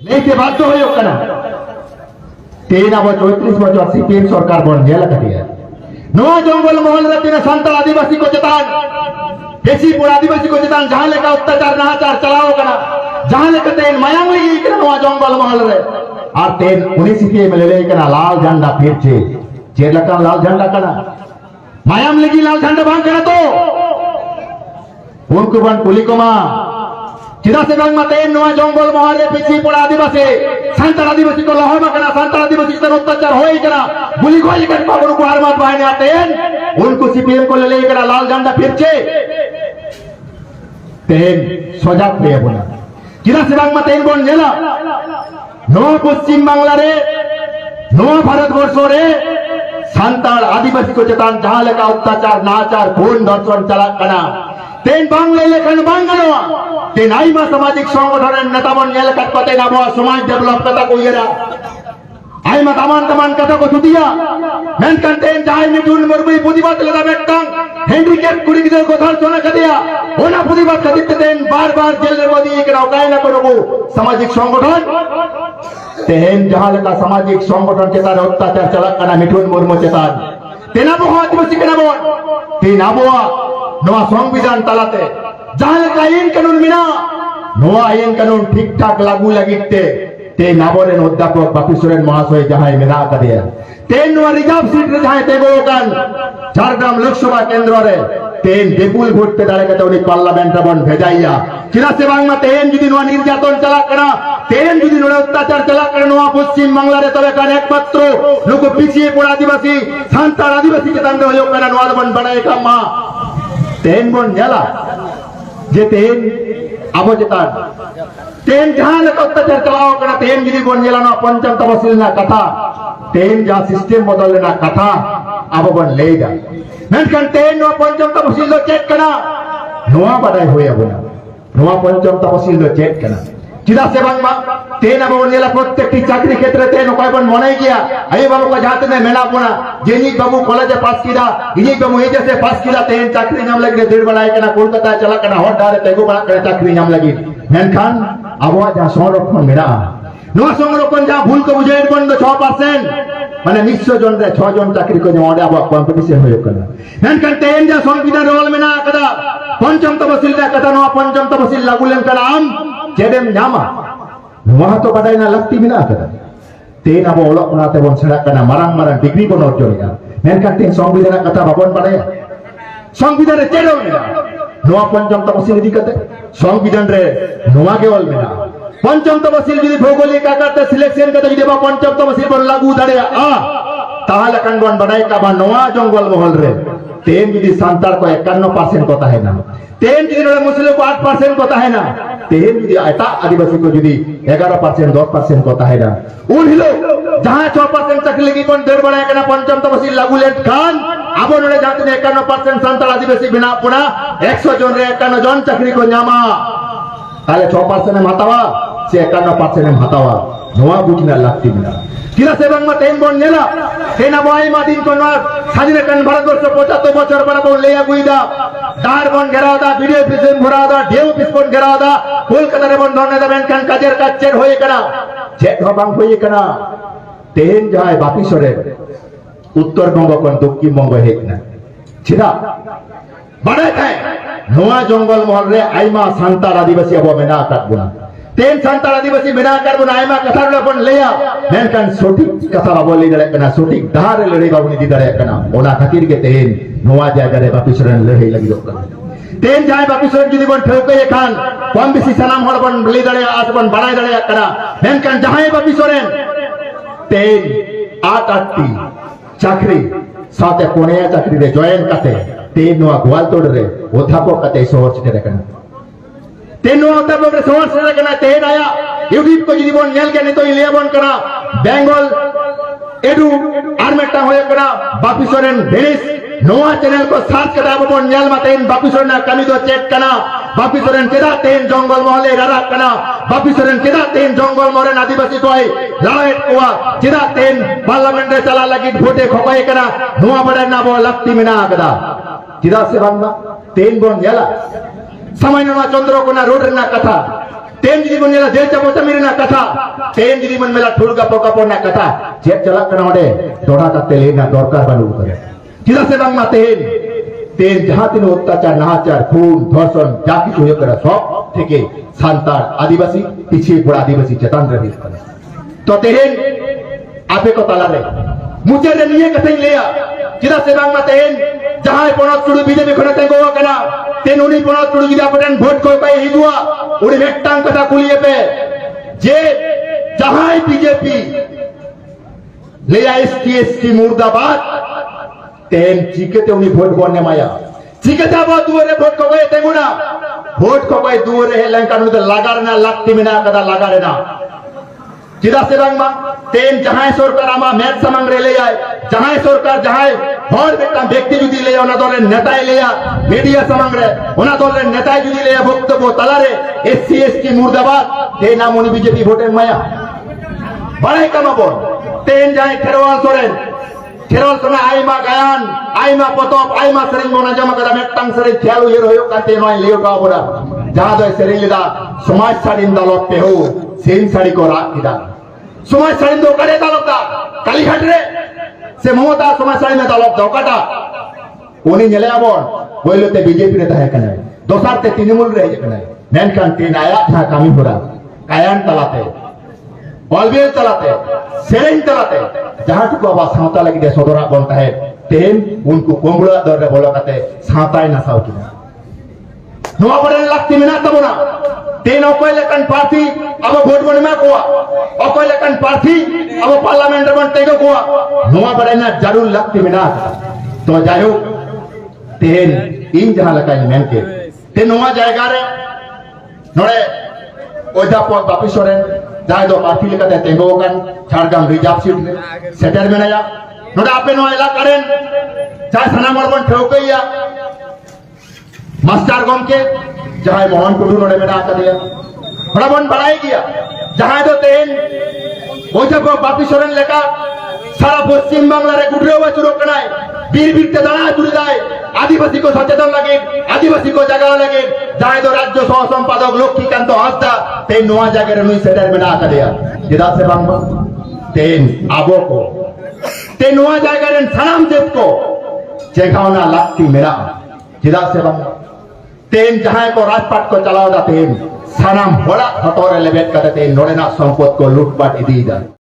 लेके बात हो यो कना तेरी ना बच्चों इतनी बच्चों अस्सी तीन सरकार बन गया लगा दिया नौ जंगल मोहल रत्ती ने संता आदिवासी को चेतान देसी पुर आदिवासी को चेतान जहाँ लेकर अत्याचार नहा चार चलाओ कना जहाँ लेकर तेरे मायांग में ये करना नौ जंगल मोहल रे और तेरे उन्हीं सिक्के में ले ले करना लाल झंडा फिर चे चेर लगा लाल झंडा करना मायांग लेगी लाल झंडा भाँग करना तो। उनको बन पुलिकोमा। जिरासे बैंक में नुआ जंगल महारे पिछड़ी पड़ा आदिवासी संतर आदिवासी को लाहौर में करा संतर आदिवासी से अत्याचार हो ही करा बुली गोल कर पावर को हर बात बहने आते हैं उनको सीपीएम को ले लेकर लाल झंडा फिरचे तेन सजाग पे बोला जिरासे बैंक में तेन बोल जेला नो पश्चिम बांग्ला रे नो भारतवर्ष रे সান্তাল আদিবাসী কো চেতান যাহা লেখা অত্যাচার নাচার খুন ধর্ষণ চালাক কানা তেন বাংলায় লেখানো বাংলা আইমা সামাজিক সংগঠনের নেতামন এলাকার কথায় নামো সমাজ ডেভেলপ কথা কইয়েরা আইমা তামান তামান কথা কো তুদিয়া মেনকান তেন যাই মিটুন মরবই প্রতিবাদ লেদা বেট্টাং হ্যান্ডিক্যাপ কুড়ি গিদের কথা শোনা কাদিয়া ওনা প্রতিবাদ কাদিতে দেন বারবার জেলের মধ্যে কাই না করব। সামাজিক সংগঠন। তেহেন যাহা লেখা সামাজিক সংগঠন চেতান অত্যাচার চালাক কানা মিঠুন মুর্মু চেতান তেন আবহাওয়া আদিবাসী কেনা বল তেন আবহাওয়া নোয়া সংবিধান তালাতে ঠিকঠাক লাগু লাগিতে। তে নাবরেন অধ্যাপক বাপি মহাশয় যাহাই মেনা কাদিয়া তেন রিজার্ভ সিট রে যাহাই তেগো কান। ঝাড়গ্রাম লোকসভা কেন্দ্র রে তেন বিপুল দাঁড়িয়ে গেছে উনি পার্লামেন্ট বন ভেজাইয়া। চিরা সে বাংলা তেন যদি নোয়া নির্যাতন চালাক কানা তেন যদি নোয়া অত্যাচার চালাক কানা নোয়া পশ্চিম বাংলারে তবে কান একমাত্র। লোক পিছিয়ে পড়া আদিবাসী সান্তাল আদিবাসী কে তান্ডে হয়ে কানা নোয়া বন বানায় কাম্মা তেন বন জেলা જે તેન આવો જતા તેન જહાને અત્યાચાર ચલાવો કરા તેન ગીરી ગોંજેલાનો પંચમ તપસીલના કથા તેન જા સિસ્ટમ બદલના કથા આવો બન લેદા મેનકન તેન નો પંચમ તપસીલ નો ચેક કના નોવા બડાય હોય આવો નોવા પંચમ તપસીલ નો ચેક કના ચિદા સેવાંગમાં আবো জেলা প্রত্যেকটি চাকরি ক্ষেত্রে তেন কয় বন মনে গিয়া আই বাবু কা জাতে মে মেলা পোনা জেনি বাবু কলেজে পাস কিরা ইনি বাবু এই জেসে পাস কিরা তেন চাকরি নাম লাগলে দেড় বেলায় কেনা কলকাতা চালা কেনা হট ডারে তেগু বড়া করে চাকরি নাম লাগি। মেনখান আবহাওয়া যা সংরক্ষণ মেরা। নোয়া সংরক্ষণ যা ভুল কো বুঝে বন্ধ 6% মানে মিশ্র জন রে 6 জন চাকরি করে অডে আবহাওয়া কম্পিটিশন হয়ে গেল। মেনখান তেন যা সংবিধান রোল মেনা কাদা পঞ্চম তপসিল রে কাদা নোয়া, পঞ্চম তপসিল লাগুলেন কালাম। চেদেম জামা নোয়া তো বাদাই না লাগতি বিনা কাদা তেন আবো অলক না তেবন সেড়া কানা, মারাং মারাং ডিগ্রি বন অর্জনয়া মেনখান তেন সংবিধানের কথা বাবন বাড়ায় সংবিধানে চেড়েও মেনা নোয়া পঞ্চম তপসিল ইদি কাতে সংবিধান রে নোয়া কেবল মেনা পঞ্চম তপসিল যদি ভৌগোলিক আকারতে সিলেকশন কাতে যদি বা পঞ্চম তপসিল বন লাগু দাঁড়ে আ, তাহলে কান বাড়াই কাবা নোয়া জঙ্গল মহল রে। তেন যদি সান্তার একান্ন পার্সেন্ট কথা হয় না। তেন যদি মুসলিম কো আট পার্সেন্ট কথা হয় না। তেন যদি এটা আদিবাসী যদি এগারো পার্সেন্ট, দশ পার্সেন্ট কথা হয় না। উন হিলো, যাহা ছ পার্সেন্ট চাকরি কোন দেড় বড় একানা পঞ্চম তপসিল লাগু লেন খান আবো নড়ে জাতিনে একান্ন পার্সেন্ট সান্তাল আদিবাসী বিনা পোড়া একশো জন একান্ন জন চাকরি কো নামা তাহলে ছ পার্সেন্টে মাতাওয়া সে একান্ন পার্সেন্টে মাতাওয়া নোয়া বুঝিনা লাগতি না। কিরা সে বাংলা তেন বন নেলা সেনা বহাই মাদিন কোন স্বাধীন কান ভারতবর্ষ পঁচাত্তর বছর পর লেয়া গুইদা। দার বন ঘেরাও দা ভিডিও পিছন ঘোরাও দা ঢেউ পিছন ঘেরাও দা কলকাতার বন ধরনে দেবেন কান কাজের কাজ হয়ে কেনা। চেক হবাং হয়ে কেনা। তেন যায় বাপিসরে উত্তরবঙ্গ কোন দক্ষিণবঙ্গ হেক না। ছিরা বাড়ায় খায়। নোয়া জঙ্গল মহল রে আইমা সান্তাল আদিবাসী আবো মেনা কাটবো না। তেন সান্তাল আদিবাসী মেনা কাটবো না আইমা কথা লপন লেয়া মেনকান সঠিক কথা বাবু লই দাঁড়ায় কেনা সঠিক ধারে লড়াই বাবু নিদি দাঁড়ায় কেনা ওনা খাতির কে তেন নোয়া জায়গারে বাপিসরেন লড়াই লাগি দোকান তেন যায় বাপিসরেন যদি বন ঠেউকে খান কম বেশি সালাম হল বন লই দাঁড়ায় আস বন বাড়াই দাঁড়ায় কেনা মেনকান যাহাই বাপিসরেন তেন আট আটটি চাকরি সাথে কোণিয়া চাকরিরে জয়েন কাতে তেন নোয়া গোয়ালতোড় রে অধ্যাপক কাতে রে শহর রাখেন তেন আয়া ইউটিউব को যদি বন নেল কেন তো ইলিয়া বন করা বেঙ্গল এডু আর মেটা হয়ে করা বাপি সোরেন ভেনিস নোয়া চ্যানেল को সার্চ করা বন নেল মা তেন বাপি সোরেন কামি দো চেক করা বাপি সোরেন কেদা তেন জঙ্গল মহলে রারা করা বাপি সোরেন কেদা তেন জঙ্গল মহলে আদিবাসী তোয় লড়াই কোয়া কেদা তেন পার্লামেন্টে চালা লাগি ভোটে খপাই করা নোয়া বড় না বো লাগতি মিনা আগদা কেদা সে বাংলা তেন বন জেলা समयनुमा चंद्र को रोड कथा कथा। तेंज बन मेला जेल चमोचा मेरे ना कथा। तेंज बन मेला ठुलगा पोका पोना कथा। जेब चलाक करना वाले दौड़ा का तेल ना दौड़ कर बनू करे किधर से बंग माते हैं तेंज जहाँ तीनों उत्ता चार नहा चार खून धौसन जाकी चुहियो कर सौ ठेके। सांतार आदिवासी, पीछे बड़ा आदिवासी चतान रवि तो तेहन आपे को कथा ही ले যাহাই পণত চুড়ু বিজেপি খনে তেঙ্গো কেনা। তেন উনি পণত চুড়ু যদি আপেন ভোট কই পাই হিজুয়া উনি মেট্টাং কথা কুলিয়ে পে যে যাহাই বিজেপি, লেয়া এসটি এসটি, মুর্দাবাদ, তেন চিকেতে উনি ভোট বন্নে মায়া। চিকেতে আবার দুয়ারে ভোট কবে তেগুনা ভোট কবে দুয়ারে হেলেন কারণ লাগারে না লাগতি মিনা কাদা লাগারে না। চিদা সে বাংমা তেন যাহাই সরকার আমা মেদ সামাং রে লেয়ায়, যাহাই সরকার যাহাই হর একটা ব্যক্তি যদি লে ওনা দলের নেতায় লেয়া। মিডিয়া সামাংরে ওনা দলের নেতায় যদি লেয়া বক্তব্য তালারে, এসসি, এসটি, মুর্দাবাদ, এই নাম উনি বিজেপি ভোটের মায়া। বাড়াই কামাবন তেন যায় খেরোয়াল সোরেন। খেরোয়াল সোনা আইমা গায়ান, আইমা পতপ আইমা সেরিং মোনা জমা করা মেটাং সেরিং খেয়াল উয়ের হয়ে কাতে নয় লিও কাবরা যাহা দয় সেরিং লিদা সমাজ সারিন দালত পেহ সেন সারি কো রাখ কিদা সমাজ সারিন দোকানে দালত কালীঘাট রে। সে মমতা সমাজ সাড়ি মে দালোক দাও কাটা। উনি নেলে আবর বইলতে বিজেপি রে তাহে কানে দোসারতে তৃণমূল রে কানে মেনকান তিন আয়া থা কামি, ভরা। কায়ান তালাতে অলবেল তালাতে সেরেন তালাতে, যাহাটুকু আবার সাঁওতা লাগি দিয়ে সদরা বন তাহে তেন উনকু কোমড়া দরে বলো কাতে সাঁতায় না সাও কিনা। নোয়া বড় লাগতি মিনা তব না তেন অকয় লেকান প্রার্থী আবো ভোট বনে মা কোয়া অকয় লেকান প্রার্থী আবো পার্লামেন্ট বন তেগো কোয়া নোয়া বড় না জারুর লাগতি মিনা তো যাই হোক তেন ইন যাহা লেকাই মেনকে তে নোয়া জায়গা রে নড়ে অধ্যাপক বাপি সরেন যাই দো প্রার্থী লেখাতে তেঙ্গো কান ঝাড়গ্রাম রিজার্ভ সিট রে সেটার মেনায়া নোডা আপে নো এলাকারেন যাই সানা মরবন ঠেউকাইয়া মাস্টার গমকে যাহাই মোহন কুটু নোডে মেনা আকাদিয়া নোডা বন বাড়াই গিয়া যাহাই দো তেন অধ্যাপক বাপি সরেন লেখা। সারা পশ্চিম বাংলার গুটরেও বাচুরো কানায় বীর বীরতে দাঁড়া তুলে দেয় আদিবাসী কো সচেতন লাগে। আদিবাসী কো জায়গা লাগে। যাই তো রাজ্য সহ সম্পাদক লক্ষ্মীকান্ত হাসদা তেন নোয়া জায়গার নুই সেটার মেনা আকা দেয়া। যেদা সে বাংলা। তেন আবো কো তেন নোয়া জায়গার সানাম দেব কো। চেঘাওনা লাগতি মেরা। যেদা সে বাংলা। তেন যাহাই কো রাজপাট কো চালাও দা তেন। সানাম বড়া হতরে লেবেট কাতে তেন নোড়েনা সম্পদ কো লুটপাট দিয়ে দা